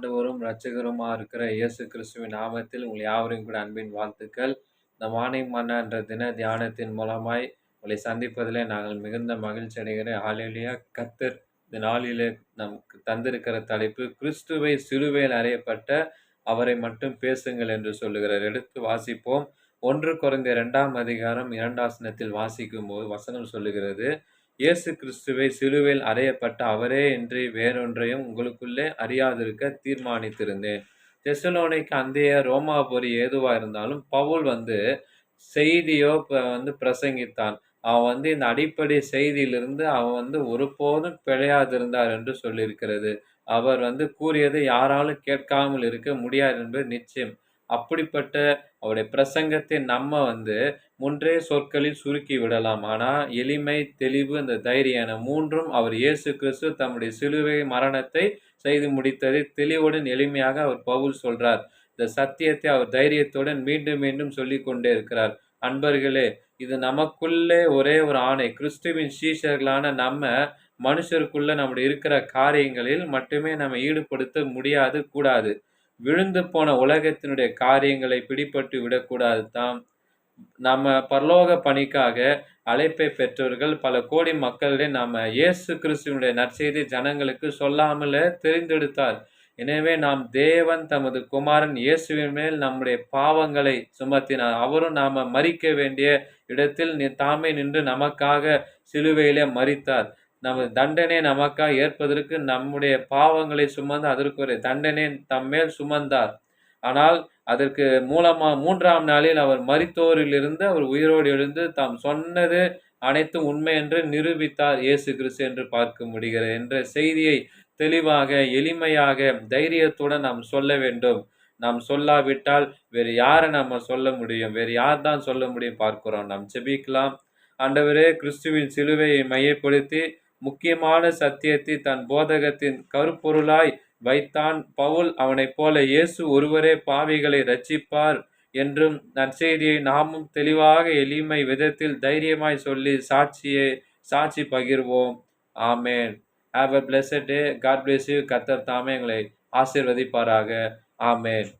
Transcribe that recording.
ஆண்டவரும் இரட்சகருமா இருக்கிற இயேசு கிறிஸ்துவின் நாமத்தில் உங்கள் யாவரையும் கூட அன்பின் வாழ்த்துக்கள். இந்த மார்னிங் மன்னா என்ற தின தியானத்தின் மூலமாய் உங்களை சந்திப்பதிலே நாங்கள் மிகுந்த மகிழ்ச்சி அடைகிறேன். ஆளிலேயே கத்தர் இந்த நாளிலே நமக்கு தந்திருக்கிற தலைப்பு கிறிஸ்துவை சிலுவையில் அறையப்பட்ட அவரை மட்டும் பேசுங்கள் என்று சொல்லுகிறார். எடுத்து வாசிப்போம். ஒன்று குறைந்த இரண்டாம் அதிகாரம் இரண்டாசனத்தில் வாசிக்கும் போது வசனம் சொல்லுகிறது. இயேசு கிறிஸ்துவை சிலுவையில் அறையப்பட்ட அவரே என்று வேறொன்றையும் உங்களுக்குள்ளே அறியாதிருக்க தீர்மானித்திருந்தேன். தெசலோனிக்கு அந்தைய ரோமாபுரி ஏதுவாக இருந்தாலும் பவுல் வந்து செய்தியோ இப்போ வந்து பிரசங்கித்தான். அவன் வந்து இந்த அடிப்படை செய்தியிலிருந்து அவன் வந்து ஒருபோதும் பிழையாதிருந்தார் என்று சொல்லியிருக்கிறது. அவர் வந்து கூறியது யாராலும் கேட்காமல் இருக்க முடியாது என்பது நிச்சயம். அப்படிப்பட்ட அவருடைய பிரசங்கத்தை நம்ம வந்து முன்றே சொற்களில் சுருக்கி விடலாம். ஆனால் எளிமை தெளிவு அந்த தைரியம் என மூன்றும் அவர் இயேசு கிறிஸ்து தம்முடைய சிலுவை மரணத்தை செய்து முடித்ததை தெளிவுடன் எளிமையாக அவர் பவுல் சொல்றார். இந்த சத்தியத்தை அவர் தைரியத்துடன் மீண்டும் மீண்டும் சொல்லி கொண்டே இருக்கிறார். அன்பர்களே இது நமக்குள்ளே ஒரே ஒரு ஆணை. கிறிஸ்துவின் சீஷர்களான நம்ம மனுஷருக்குள்ள நம்முடைய இருக்கிற காரியங்களில் மட்டுமே நம்ம ஈடுபடுத்த முடியாது கூடாது. விழுந்து போன உலகத்தினுடைய காரியங்களை பிடிபட்டு விடக்கூடாது தாம் நம்ம பரலோக பணிக்காக அழைப்பை பெற்றவர்கள் பல கோடி மக்களிடையே நம்ம இயேசு கிறிஸ்துவனுடைய நற்செய்தி ஜனங்களுக்கு சொல்லாமலே தெரிந்தெடுத்தார். எனவே நாம் தேவன் தமது குமாரன் இயேசுவின் மேல் நம்முடைய பாவங்களை சுமத்தினார். அவரும் நாம் மறிக்க வேண்டிய இடத்தில் தாமே நின்று நமக்காக சிலுவையிலே மறித்தார் நமது தண்டனை நமக்காக ஏற்பதற்கு நம்முடைய பாவங்களை சுமந்து அதற்கு ஒரு தண்டனை தம்மேல் சுமந்தார். ஆனால் அதற்கு மூலமா மூன்றாம் நாளில் அவர் மறித்தோரிலிருந்து அவர் உயிரோடு எழுந்து தாம் சொன்னது அனைத்தும் உண்மை என்று நிரூபித்தார் இயேசு கிறிஸ்து என்று பார்க்க முடிகிறது என்ற செய்தியை தெளிவாக எளிமையாக தைரியத்துடன் நாம் சொல்ல வேண்டும். நாம் சொல்லாவிட்டால் வேறு யாரை நம்ம சொல்ல முடியும்? வேறு யார் தான் சொல்ல முடியும்? பார்க்கிறோம். நாம் செபிக்கலாம் ஆண்டவரே கிறிஸ்துவின் சிலுவையை மையப்படுத்தி முக்கியமான சத்தியத்தை தன் போதகத்தின் கருப்பொருளாய் வைத்தான் பவுல் அவனைப் போல இயேசு ஒருவரே பாவிகளை ரட்சிப்பார் என்றும் நற்செய்தியை நாமும் தெளிவாக எளிமை விதத்தில் தைரியமாய் சொல்லி சாட்சியை சாட்சி பகிர்வோம். ஆமேன். Have a blessed day God bless you கத்தர் தாமே எங்களை ஆசிர்வதிப்பாராக. ஆமேன்.